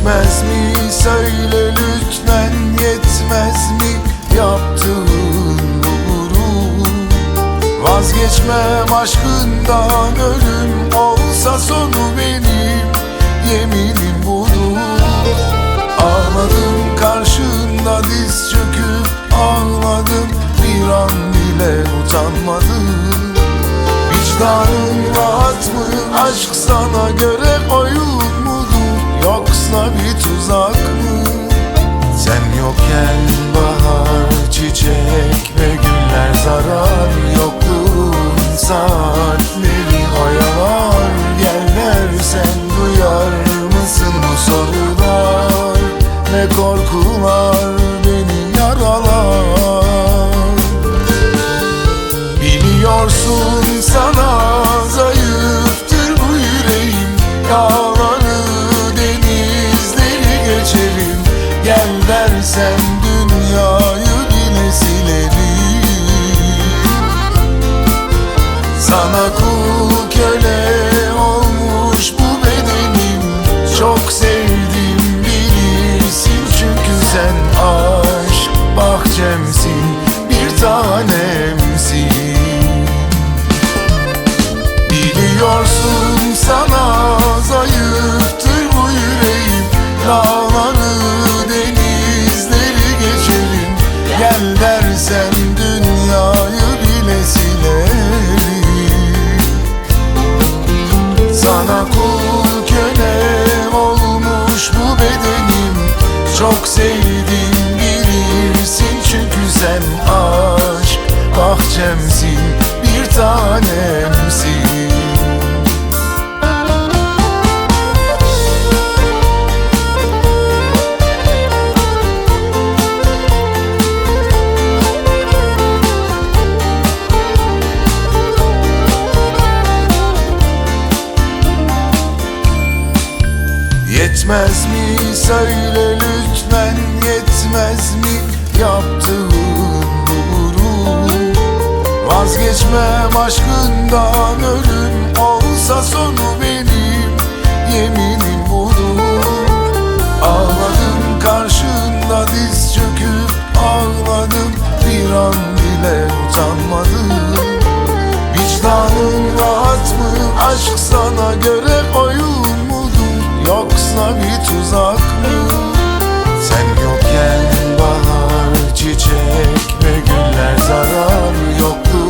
Yetmez mi? Söyle lütfen yetmez mi? Yaptığın gurur Vazgeçmem aşkından ölüm olsa sonu benim. Yeminim budur Ağladım karşında diz çöküp ağladım. Bir an bile utanmadım. Vicdanın rahat mı? Aşk sana göre oyun mudur yoksa bir tuzak mı? Sen yokken bahar çiçek ve güller zarar Yokluğun saatleri oyalar Gel dersen duyar mısın bu sorular? Ne korkular beni yaralar? Biliyorsun sana Sana kul köle olmuş bu bedenim. Çok sevdim bilirsin çünkü sen aşk bahçemsin Bir tanemsin. Biliyorsun sana zayıftır bu yüreğim. Dağları denizleri geçerim. Gel dersen dünyayı Sana kul köle olmuş bu bedenim. Çok sevdim bilirsin çünkü sen aşk bahçemsin Yetmez mi? Söyle lütfen yetmez mi? Yaptığın bu Vazgeçmem aşkından ölüm olsa sonu benim yeminim budur Ağladım karşında diz çöküp ağladım. Bir an bile utanmadım. Vicdanın rahat mı? Aşk sana göre Yoksa bir tuzak mı